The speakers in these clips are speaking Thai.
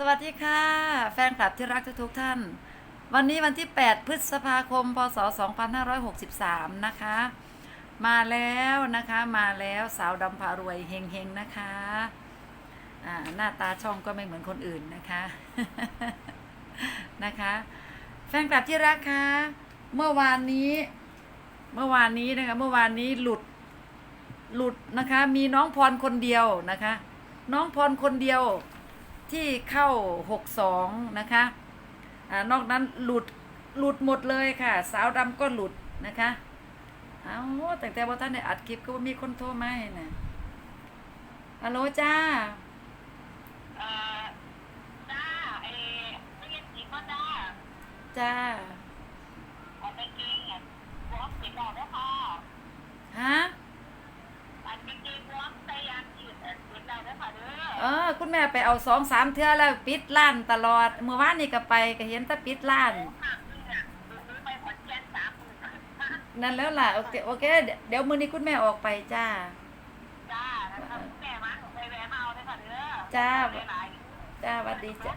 สวัสดีค่ะ แฟนคลับที่รักทุกๆท่าน วันนี้วันที่ 8 พฤษภาคม พศ 2563 นะคะ มาแล้วนะคะมาแล้วสาวดำพารวยเฮงๆนะคะอ่าหน้าตาช่องก็ไม่เหมือนคนอื่นนะคะนะคะ แฟนคลับที่รักคะเมื่อวานนี้เมื่อวานนี้นะคะเมื่อวานนี้หลุดหลุดนะคะ มีน้องพรคนเดียวนะคะ น้องพรคนเดียว ที่เข้าหกสองนะคะอานอกนั้นหลุดหลุดหมดเลยค่ะ สาวดำก็หลุดนะคะเอาแต่แต่ว่าท่านได้อัดคลิปก็ว่ามีคนโทรมาให้นะฮัลโหลจ้าเอ่อจ้าเอไม่เรียนจีก็จ้าจ้าออกไปกินอะวอล์กเสร็จแล้วนะค่ะฮะอันจริงๆวอล์กพยายามยืดเอ่อเสร็จแล้วนะคะเด้อ เออคุณแม่ไปเอาสองสามเทื่อแล้วปิดร้านตลอด เมื่อวานนี่ก็ไปก็เห็นแต่ปิดร้าน นั่นแล้วล่ะ โอเคโอเค เดี๋ยวมื้อนี้คุณแม่ออกไปจ้า จ้าแม่มาไปแวะมาเอาเลยค่ะเด้อจ้าหลายจ้าหวัดดีจ้า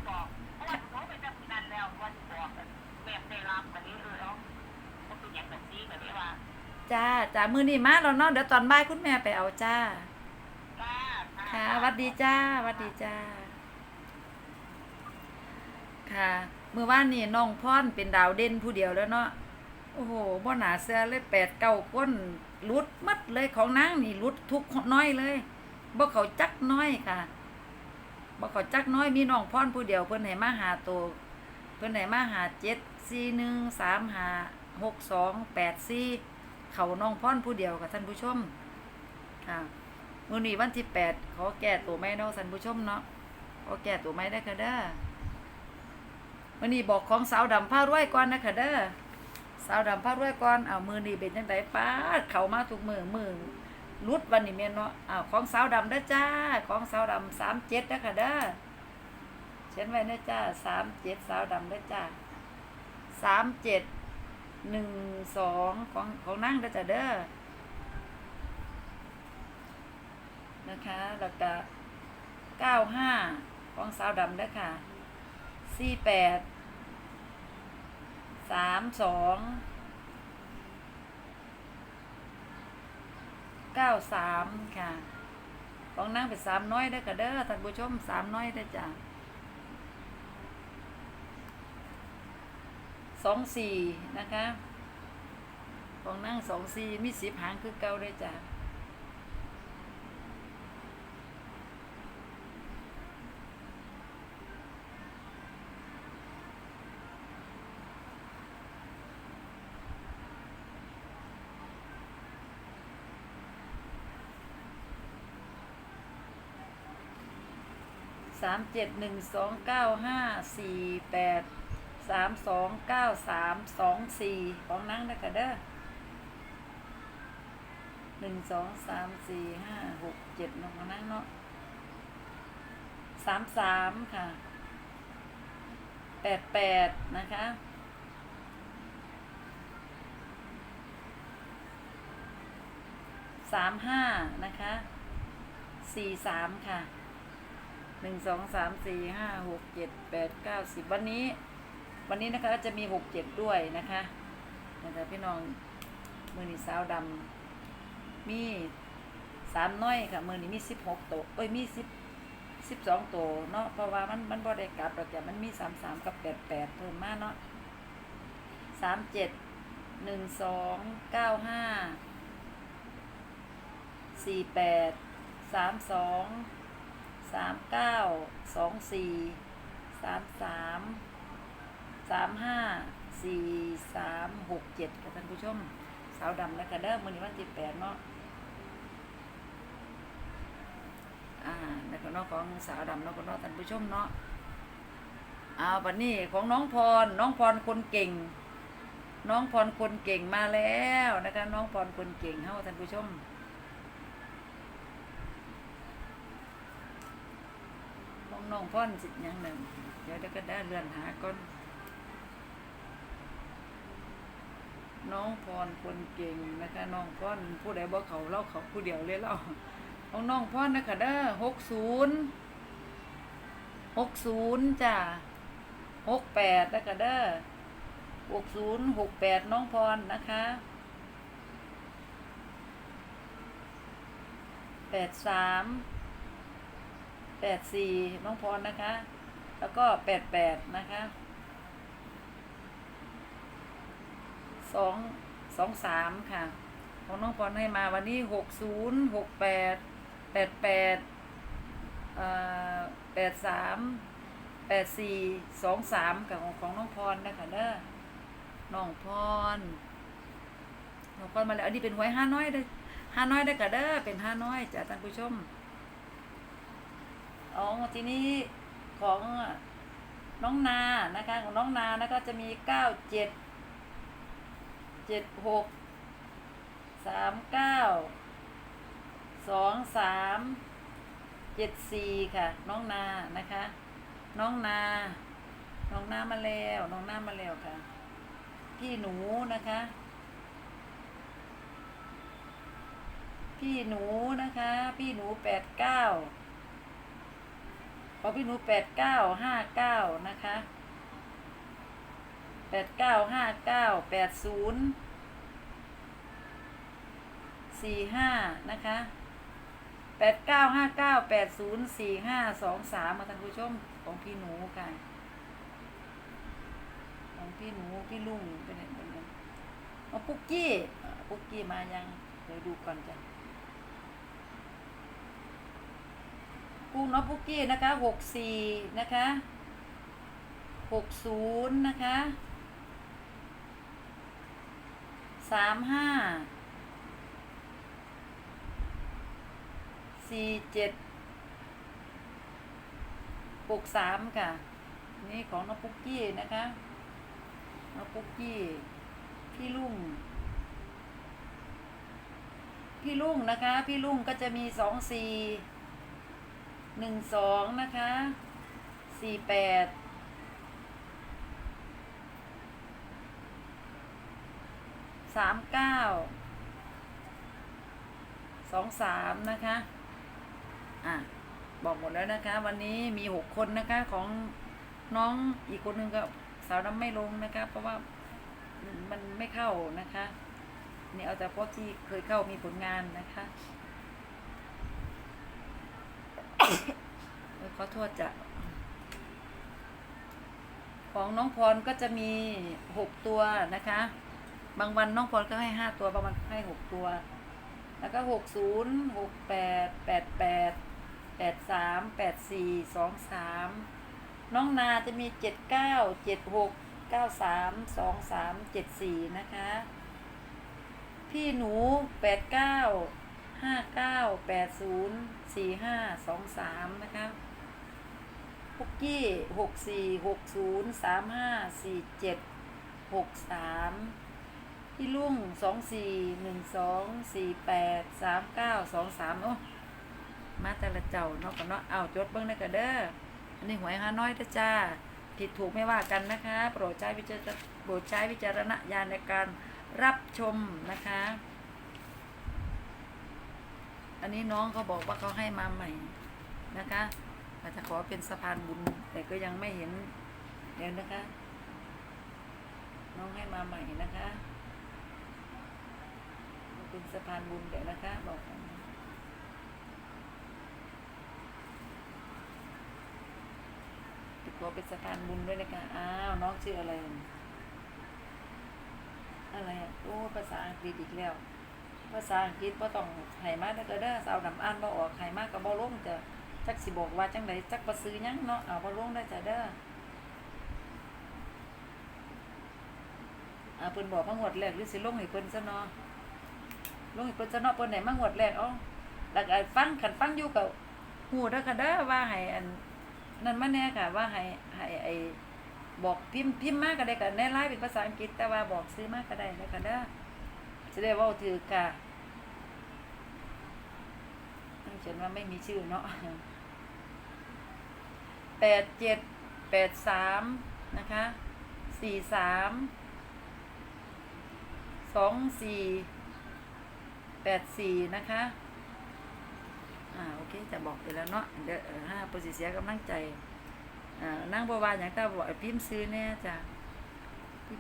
จ้าจ้ามื้อนี้มาแล้วเนาะเดี๋ยวตอนบ่ายคุณแม่ไปเอาจ้าจ้า ค่ะหวัดดีจ้าหวัดดีจ้า ค่ะเมื่อวานนี่น้องพรเป็นดาวเด่นผู้เดียวแล้วเนาะโอ้โหบ่หนาเสื้อเลยแปดเก้าก้นรุดมัดเลยของนางนี่รุดทุกน้อยเลยบ่เขาจักน้อยค่ะบ่เขาจักน้อยมีน้องพรผู้เดียวเพิ่นให้มาหาตัวเพิ่นให้มาหาเจ็ดสี่หนึ่งสามหาหกสองแปดสี่ เขาน้องพรผู้เดียวค่ะท่านผู้ชมค่ะมื้อนี้วันที่แปดขอแก้ตัวไม่เนาะท่านผู้ชมเนาะขอแก้ตัวไม่ได้ค่ะเด้อมื้อนี้บอกของสาวดำผ้ารวยก่อนนะค่ะเด้อสาวดำพารวยก่อนเอามือนี่เป็นจังไดป้าเขามาทุกมือมือรุดวันนี้แม่นเนาะอ้าวของสาวดำเด้อจ้า ของสาวดำสามเจ็ดเด้อค่ะเด้อเขียนไว้เด้อจ้าสามเจ็ดสาวดำเด้อจ้าสามเจ็ด หนึ่งสองของของนั่งเด้อจ้าเด้อนะคะแล้วก็เก้าห้าของสาวดำเด้อค่ะสี่แปดสามสองเก้าสามค่ะของนั่งเป็นสามน้อยได้อค่ะเด้อท่านผู้ชมสามน้อยได้อจ้ะ สองสี่นะคะ ของนั่งสองสี่มีสิบหางคือเก่าด้อจ้ะสามเจ็ดหนึ่งสองเก้าห้าสี่แปด สามสองเก้าสามสองสี่ของนั่งได้อค่ะเด้อหนึ่งสองสามสี่ห้าหกเจ็ดน้องของนั่งเนาะสามสามค่ะแปดแปดนะคะสามห้านะคะสี่สามค่ะหนึ่งสองสามสี่ห้าหกเจ็ดแปดเก้าสิบวันนี้ วันนี้นะคะจะมีหกเจ็ดด้วยนะคะนะคะพี่น้องมือนีสาวดำมีสามน้อยค่ะมือนี้มีสิบหกตัวเอ้ยมีสิบสิบสองตัวเนาะเพราะว่ามันมันบ่ได้กลับหรอกจ้ะมันมีสามสามกับแปดแปดเพิ่มมาเนาะสามเจ็ดหนึ่งสองเก้าห้าสี่แปดสามสองสามเก้าสองสี่สามสาม สามห้าสี่สามหกเจ็ดค่ะท่านผู้ชม สาวดำแล้วกันเด้อมือนี้วันที่แปดเนาะอ่าแล้วก็นอกของสาวดำเนาะก็เนอกท่านผู้ชมเนาะเอาบัดนี้ของน้องพรน้องพรคนเก่ง น้องพรคนเก่งมาแล้วนะคะน้องพรคนเก่งเฮาท่านผู้ชมน้องน้องพ่อนสิอย่างหนึ่งเดี๋ยวเดี๋ยวก็ได้เลื่อนหาก่อน น้องพรคนเก่งนะคะน้องพ่อนผู้ใดบ่เขาเล่าเขาผู้เดียวเลยเล่าของน้องพ่อนะคะเด้อหกศูนย์หกศูนย์จ้ะหกแปดแล้วก็เด้อหกศูนย์หกแปดน้องพรนะคะแปดสามแปดสี่น้องพรนะคะ แล้วก็แปดแปดนะคะ สองสองสามค่ะ ของน้องพรให้มาวันนี้หกศูนย์หกแปดแปดแปดแปดสามแปดสี่สองสามกับของของน้องพรนะคะเด้อน้องพรน้องพรมาแล้วอันนี้เป็นหวยห้าน้อยเด้ห้าน้อยได้กะเด้อเป็นห้าน้อยจ้ะท่านผู้ชมอ๋อทีนี้ของน้องนานะคะของน้องนานะก็จะมีเก้าเจ็ด จ็ดหกสามเก้าสองสามเจ็ดสี่ค่ะ น้องนานะคะ น้องนา น้องนามาแล้วน้องนามาแล้วค่ะ พี่หนูนะคะ พี่หนูนะคะ พี่หนูแปดเก้าพอพี่หนูแปดเก้าห้าเก้านะคะ แปดเก้าห้าเก้าแปดศูนย์สี่ห้านะคะแปดเก้าห้าเก้าแปดศูนย์สี่ห้าสองสามมาท่านผู้ชมของพี่หนูค่ะ ของพี่หนูพี่ลุงเป็นยังไงเป็นยังเอาปุกกี้ปุกกี้มายังเดี๋ยวดูก่อนจ้ะกุ้งนาะปุกกี้นะคะหกสี่นะคะหกศูนย์นะคะ สามห้าสี่เจ็ดหกสามค่ะ นี่ของน้องปุ๊กกี้นะคะน้องปุ๊กกี้ พี่ลุงพี่ลุงนะคะ พี่ลุงก็จะมีสองสี่หนึ่งสองนะคะสี่แปด สามเก้าสองสามนะคะ อะ บอกหมดแล้วนะคะ วันนี้มีหกคนนะคะของน้องอีกคนหนึ่งก็สาวน้ำไม่ลงนะคะ เพราะว่ามันไม่เข้านะคะนี่เอาแต่พวกที่เคยเข้ามีผลงานนะคะเขอโทษจะ ของน้องพรก็จะมีหกตัวนะคะ บางวันน้องพรก็ให้ห้าตัว บางวันให้หกตัว แล้วก็หกศูนย์หกแปดแปดแปดแปดสามแปดสี่สองสามน้องนาจะมีเจ็ดเก้าเจ็ดหกเก้าสามสองสามเจ็ดสี่นะคะ พี่หนูแปดเก้าห้าเก้าแปดศูนย์สี่ห้าสองสามนะคะพุกกี้หกสี่หกศูนย์สามห้าสี่เจ็ดหกสาม พี่ลุงสองสี่หนึ่งสองสี่แปดสามเก้าสองสามโอ้มาแต่ละเจ้าเนาะกันเนาะเอาจดเบิ้งได้กันเด้ออันนี้หวยฮาน้อยเด้อจ้า ผิดถูกไม่ว่ากันนะคะ โปรดใช้วิจารโปรดใช้วิจารณญาณในการรับชมนะคะ อันนี้น้องเขาบอกว่าเขาให้มาใหม่นะคะอาจจะขอเป็นสะพานบุญ แต่ก็ยังไม่เห็น เดี๋ยวนะคะ น้องให้มาใหม่นะคะ เป็นสะพานบุญเดี๋ยวนะคะบอกติดตัวเป็นสะพานบุญด้วยนะคะอ้าวน้องชื่ออะไร อะไรอะโอ้ภาษาอังกฤษอีกแล้ว ภาษาอังกฤษบ่ต้องไหมาเด้อเด้อสาวดำอ่านบ่ออกไหมากก็บ่ลงจะจักสิบอกว่าจังไดจักบ่ซื้อยังเนาะเอาบ่ลงได้จ้ะเด้ออ่าเพิ่นบอกมางวดแรกหรือสิลงให้เพิ่นซะเนาะ ลงอีกเพิ่นจะเนาะเพิ่นไหนมางวดแรกเอ้าแล้วก็ฟังคันฟังอยู่ก็ฮู้เด้อค่ะเด้อว่าให้อันนั่นมาแน่ค่ะว่าให้ให้ไอ้บอกพิมพ์พิมพ์มากก็ได้ก็ในไลน์เป็นภาษาอังกฤษแต่ว่าบอกซื้อมากก็ได้เด้อค่ะเด้อจะได้ว้าถือค่ะตั้งเขียนว่าไม่มีชื่อเนาะแปดเจ็ดแปดสามนะคะสี่สามสองสี่ แปดสี่นะคะ อ่าโอเคจะบอกไปแล้วเนาะเดี๋ยวเอ่อห้าโปรสิเสียกำลังใจอ่านั่งบ่ว่าอย่างตาบอกพิมพ์ซื้อแน่จ้ะ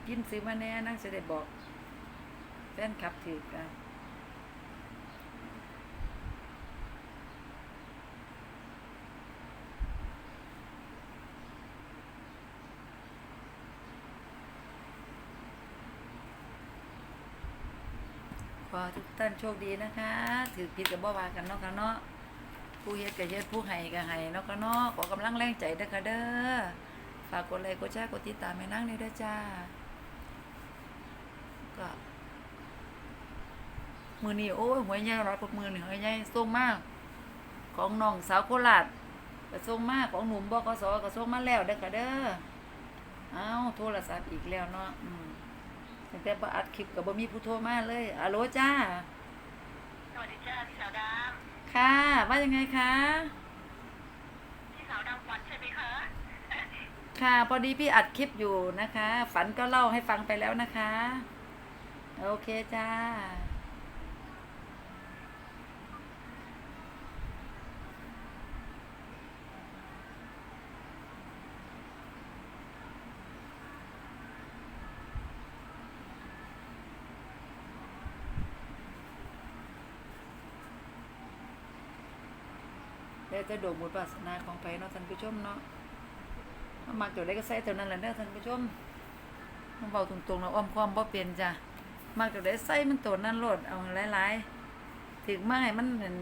พิมพ์ซื้อมาแน่นั่งจะได้บอกแฟนคลับถือกันข อทุกท่านโชคดีนะคะ ถือผิดกับบ่ว่ากันเนาะค่ะเนาะผู้เฮ็ดก็เฮ็ดผู้ให้ก็ให้เนาะค่ะเนาะขอกำลังแรงใจเด้อค่ะเด้อฝากกดไลค์กดแชร์กดติดตามให้นางด้วยเด้อจ้าก็มือนี้โอ้ยหัวใหญ่ร้อยกว่ามือนี่หวใหญ่ส่งมาก ของน้องสาวโคราชก็ส่งมากของหนุ่มบกสก็ส่งมาแล้วเด้อค่ะเด้อเอ้าโทรศัพท์อีกแล้วเนาะอืม ตั้งแต่บ่อัดคลิปก็บ่มีผู้โทรมาเลยอะโหลจ้า สวัสดีจ้าพี่สาวดค่ะ ว่ายังไงคะำพี่สาวดำฝันใช่ไหมคะค่ะ พอดีพี่อัดคลิปอยู่นะคะ ฝันก็เล่าให้ฟังไปแล้วนะคะ โอเคจ้า แล้วจะโด่งบุญปรารถนาของไปเนาะท่านผู้ชมเนาะเอามาตัวได้ก็ใส่ตัวนั้นแหละเด้อท่านผู้ชมมันเบาตรงๆเนาะอ้อมค้อมบ่เปลี่ยนจ้ะมากตัวได้ใส่มันตัวนั้นโลดเอาหลายๆถึงมาให้มันเหมือน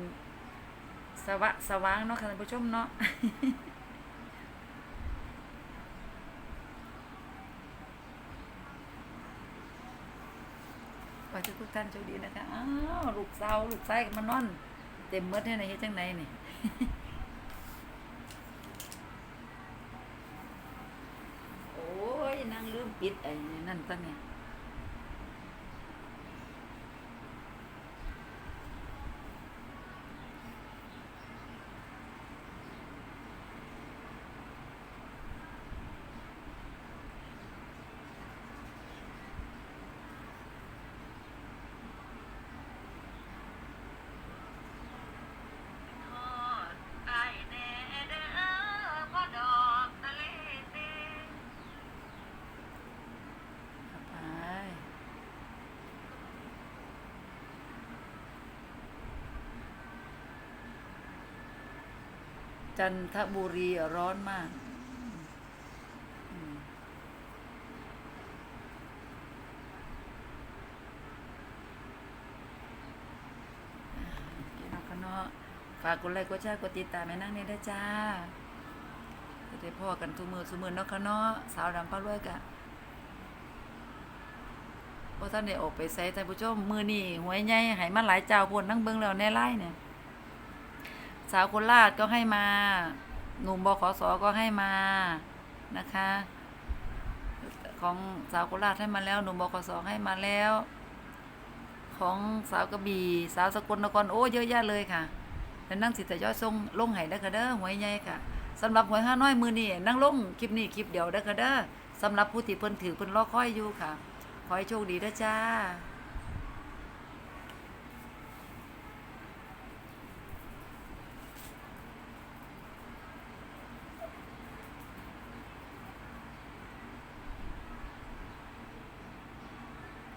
สวะสว่างเนาะท่านผู้ชมเนาะขอให้ทุกท่านโชคดีนะคะ อ้าว ลูกสาว ลูกชายก็มานอน เต็มเมดให้ไหนเฮ็ดจังไหนนี่ โอ้ยนั่งลืม ปิดไอ้นั่นตั้งเนี่ย จันทบุรีร้อนมากอืมอ่าพี่น้องกันเนาะฝากกดไลค์กดแชร์กดติดตามแม่นั่งนี่ได้จ้าจะได้พ่อกันทุกมือทุกมือเนาะค่ะเนาะสาวดำป้ารวยกะบ่ท่านได้ออกไปใส่ท่านผู้ชมมือนี่หวยใหญ่ให้มาหลายเจ้าพุ่นนั่งเบิ่งแล้วในไลน์เนี่ย สาวโคราชก็ให้มา หนุ่มบขสก็ให้มานะคะ ของสาวโคราชให้มาแล้ว หนุ่มบขสให้มาแล้ว ของสาวกระบี่สาวสกลนครโอ้เยอะแยะเลยค่ะแล้วนั่งสิทธิ์ยอยส่งลงให้เด้ค่ะเด้อหวยใหญ่ค่ะสำหรับหวยห้าน้อยมือนี่นั่งลงคลิปนี้คลิปเดียวเด้ค่ะเด้อสำหรับผู้ที่เพิ่นถือเพิ่นรอคอยอยู่ค่ะขอให้โชคดีด้อจ้า